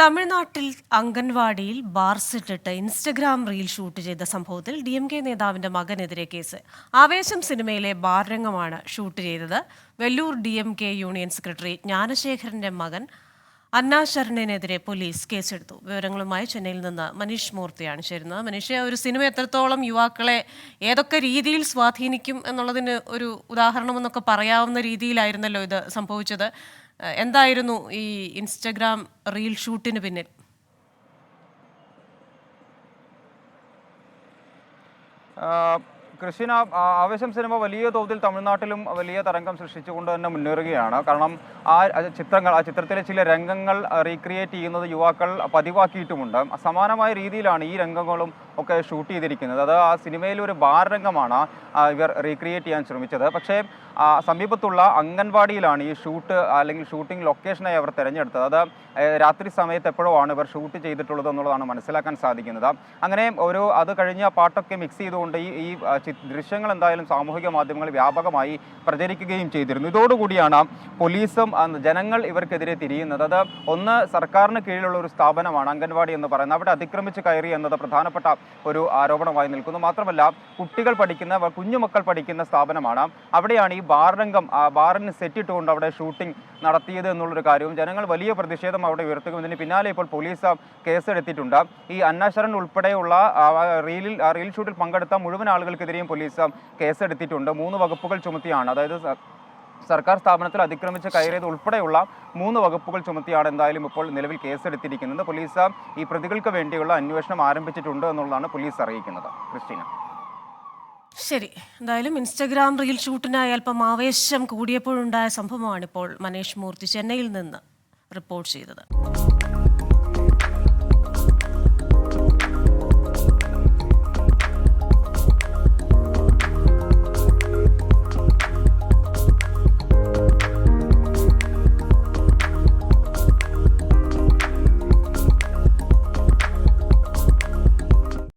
തമിഴ്നാട്ടിൽ അംഗൻവാടിയിൽ ബാർസിട്ടിട്ട് ഇൻസ്റ്റഗ്രാം റീൽ ഷൂട്ട് ചെയ്ത സംഭവത്തിൽ ഡി എം കെ നേതാവിന്റെ മകനെതിരെ കേസ്. ആവേശം സിനിമയിലെ ബാർരംഗമാണ് ഷൂട്ട് ചെയ്തത്. Vellore D M K union secretary ജ്ഞാനശേഖരന്റെ മകൻ അന്നാശരണിനെതിരെ പോലീസ് കേസെടുത്തു. വിവരങ്ങളുമായി ചെന്നൈയിൽ നിന്ന് മനീഷ് മൂർത്തിയാണ് ചേരുന്നത്. മനീഷ് ഒരു സിനിമ എത്രത്തോളം യുവാക്കളെ ഏതൊക്കെ രീതിയിൽ സ്വാധീനിക്കും എന്നുള്ളതിന് ഒരു ഉദാഹരണമെന്നൊക്കെ പറയാവുന്ന രീതിയിലായിരുന്നല്ലോ ഇത് സംഭവിച്ചത്. എന്തായിരുന്നു ഈ ഇൻസ്റ്റഗ്രാം റീൽ ഷൂട്ടിന് പിന്നിൽ? കൃഷിന ആവേശം സിനിമ വലിയ തോതിൽ തമിഴ്നാട്ടിലും വലിയ തരംഗം സൃഷ്ടിച്ചുകൊണ്ട് തന്നെ മുന്നേറുകയാണ്. കാരണം ആ ചിത്രങ്ങൾ ആ ചിത്രത്തിലെ ചില രംഗങ്ങൾ റീക്രിയേറ്റ് ചെയ്യുന്നത് യുവാക്കൾ പതിവാക്കിയിട്ടുമുണ്ട്. സമാനമായ രീതിയിലാണ് ഈ രംഗങ്ങളും ഒക്കെ ഷൂട്ട് ചെയ്തിരിക്കുന്നത്. അത് ആ സിനിമയിൽ ഒരു ബാർ രംഗമാണ് ഇവർ റീക്രിയേറ്റ് ചെയ്യാൻ ശ്രമിച്ചത്. പക്ഷേ സമീപത്തുള്ള അംഗൻവാടിയിലാണ് ഈ ഷൂട്ട് അല്ലെങ്കിൽ ഷൂട്ടിംഗ് ലൊക്കേഷനായി അവർ തിരഞ്ഞെടുത്തത്. അത് രാത്രി സമയത്ത് എപ്പോഴോ ആണ് ഇവർ ഷൂട്ട് ചെയ്തിട്ടുള്ളത് എന്നുള്ളതാണ് മനസ്സിലാക്കാൻ സാധിക്കുന്നത്. അങ്ങനെ ഒരു അത് കഴിഞ്ഞ പാട്ടൊക്കെ മിക്സ് ചെയ്തുകൊണ്ട് ഈ ഈ ദൃശ്യങ്ങൾ എന്തായാലും സാമൂഹിക മാധ്യമങ്ങളിൽ വ്യാപകമായി പ്രചരിക്കുകയും ചെയ്തിരുന്നു. ഇതോടുകൂടിയാണ് പോലീസും ജനങ്ങൾ ഇവർക്കെതിരെ തിരിയുന്നത്. അത് ഒന്ന് സർക്കാരിന് കീഴിലുള്ള ഒരു സ്ഥാപനമാണ് അംഗൻവാടി എന്ന് പറയുന്നത്. അവിടെ അതിക്രമിച്ച് കയറി എന്നത് പ്രധാനപ്പെട്ട ഒരു ആരോപണമായി നിൽക്കുന്നു. മാത്രമല്ല കുട്ടികൾ പഠിക്കുന്ന കുഞ്ഞുമക്കൾ പഠിക്കുന്ന സ്ഥാപനമാണ്. അവിടെയാണ് ഈ ബാറംഗം രംഗം ആ ബാറിന് സെറ്റിട്ടുകൊണ്ട് അവിടെ ഷൂട്ടിംഗ് നടത്തിയത് എന്നുള്ളൊരു കാര്യവും. ജനങ്ങൾ വലിയ പ്രതിഷേധം അവിടെ ഉയർത്തുകയും ഇതിന് പിന്നാലെ ഇപ്പോൾ പോലീസ് കേസെടുത്തിട്ടുണ്ട്. ഈ അന്നാശരൺ ഉൾപ്പെടെയുള്ള റീലിൽ റീൽ ഷൂട്ടിൽ പങ്കെടുത്ത മുഴുവൻ ആളുകൾക്കെതിരെയും പോലീസ് കേസെടുത്തിട്ടുണ്ട്. മൂന്ന് വകുപ്പുകൾ ചുമത്തിയാണ്. അതായത് സർക്കാർ സ്ഥാപനത്തിൽ അതിക്രമിച്ച് കയറിയത് ഉൾപ്പെടെയുള്ള മൂന്ന് വകുപ്പുകൾ ചുമത്തിയാണ് എന്തായാലും ഇപ്പോൾ നിലവിൽ കേസെടുത്തിരിക്കുന്നത്. പോലീസ് ഈ പ്രതികൾക്ക് വേണ്ടിയുള്ള അന്വേഷണം ആരംഭിച്ചിട്ടുണ്ട് എന്നുള്ളതാണ് പോലീസ് അറിയിക്കുന്നത്. ക്രിസ്റ്റീന. ശരി. എന്തായാലും ഇൻസ്റ്റഗ്രാം റീൽ ഷൂട്ടിനായി അല്പം ആവേശം കൂടിയപ്പോഴുണ്ടായ സംഭവമാണ് മനേഷ് മനീഷ് മൂർത്തി ചെന്നൈയിൽ നിന്ന് റിപ്പോർട്ട് ചെയ്തത്.